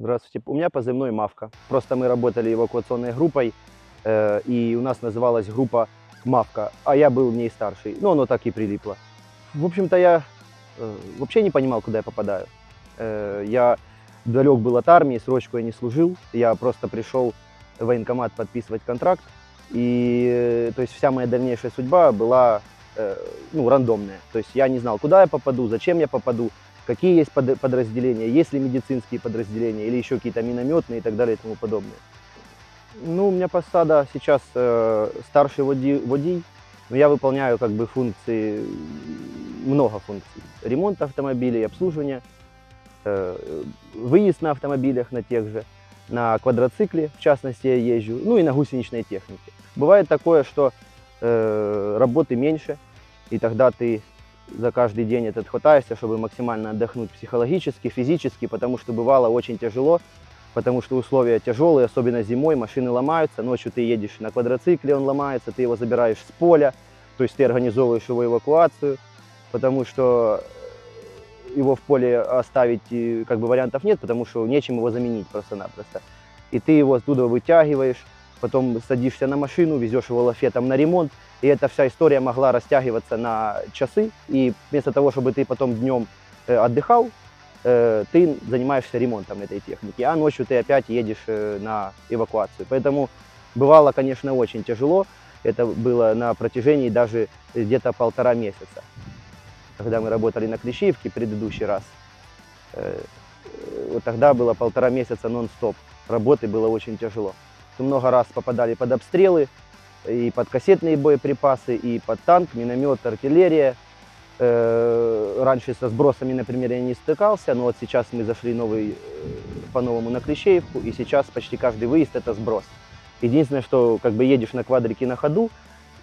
Здравствуйте. У меня позывной Мавка. Просто мы работали эвакуационной группой, э, и у нас называлась группа Мавка, а я был в ней старший. Ну, оно так и прилипло. В общем-то, я э, вообще не понимал, куда я попадаю. Э, я далек был от армии, срочку я не служил. Я просто пришел в военкомат подписывать контракт. И э, то есть вся моя дальнейшая судьба была э, ну, рандомная. То есть я не знал, куда я попаду, зачем я попаду, какие есть под- подразделения, есть ли медицинские подразделения или еще какие-то минометные и так далее и тому подобное. Ну, у меня посада сейчас э, старший води- водий, но я выполняю как бы функции, много функций. Ремонт автомобилей, обслуживание, э, выезд на автомобилях на тех же, на квадроцикле, в частности, я езжу, ну и на гусеничной технике. Бывает такое, что э, работы меньше, и тогда ты за каждый день этот хватаешься, чтобы максимально отдохнуть психологически, физически, потому что бывало очень тяжело, потому что условия тяжелые, особенно зимой, машины ломаются, ночью ты едешь на квадроцикле, он ломается, ты его забираешь с поля, то есть ты организовываешь его эвакуацию, потому что его в поле оставить э, как бы вариантов нет, потому что нечем его заменить просто-напросто. И ты его оттуда вытягиваешь, потом садишься на машину, везешь его лафетом на ремонт, и эта вся история могла растягиваться на часы, и вместо того, чтобы ты потом днем э, отдыхал, э, ты занимаешься ремонтом этой техники, а ночью ты опять едешь э, на эвакуацию. Поэтому бывало, конечно, очень тяжело. Это было на протяжении даже где-то полтора месяца. Когда мы работали на Клещиевке предыдущий раз, вот тогда было полтора месяца нон-стоп. Работы было очень тяжело. Много раз попадали под обстрелы, и под кассетные боеприпасы, и под танк, миномет, артиллерия. Э, Раньше со сбросами, например, я не стыкался, но вот сейчас мы зашли новый, э, по-новому на Клещеевку, и сейчас почти каждый выезд это сброс. Единственное, что как бы едешь на квадрике на ходу,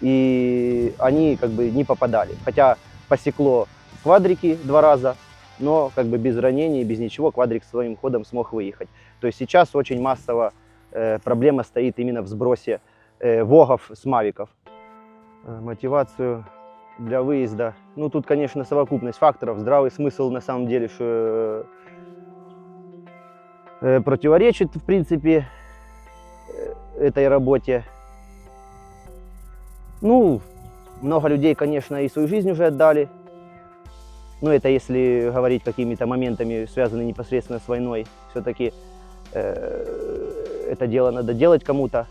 и они как бы не попадали. Хотя посекло квадрики два раза, но как бы без ранений, без ничего квадрик своим ходом смог выехать. То есть сейчас очень массово проблема стоит именно в сбросе э, вогов с мавиков. Э, Мотивацию для выезда. Ну, тут, конечно, совокупность факторов. Здравый смысл на самом деле, что э, противоречит, в принципе, э, этой работе. Ну, много людей, конечно, и свою жизнь уже отдали. Ну, это если говорить какими-то моментами, связанными непосредственно с войной. Все-таки это дело надо делать кому-то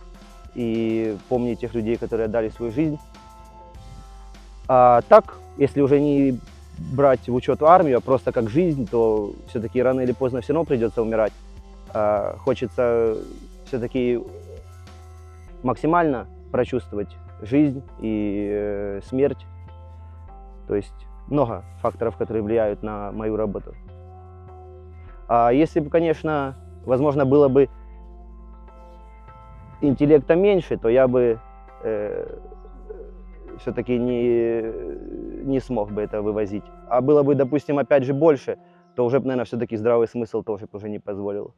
и помнить тех людей, которые отдали свою жизнь. А так, если уже не брать в учет армию, а просто как жизнь, то все-таки рано или поздно все равно придется умирать. А хочется все-таки максимально прочувствовать жизнь и э, смерть. То есть много факторов, которые влияют на мою работу. А если бы, конечно, возможно, было бы интеллекта меньше, то я бы э, все-таки не, не смог бы это вывозить. А было бы, допустим, опять же больше, то уже, наверное, все-таки здравый смысл тоже уже не позволил.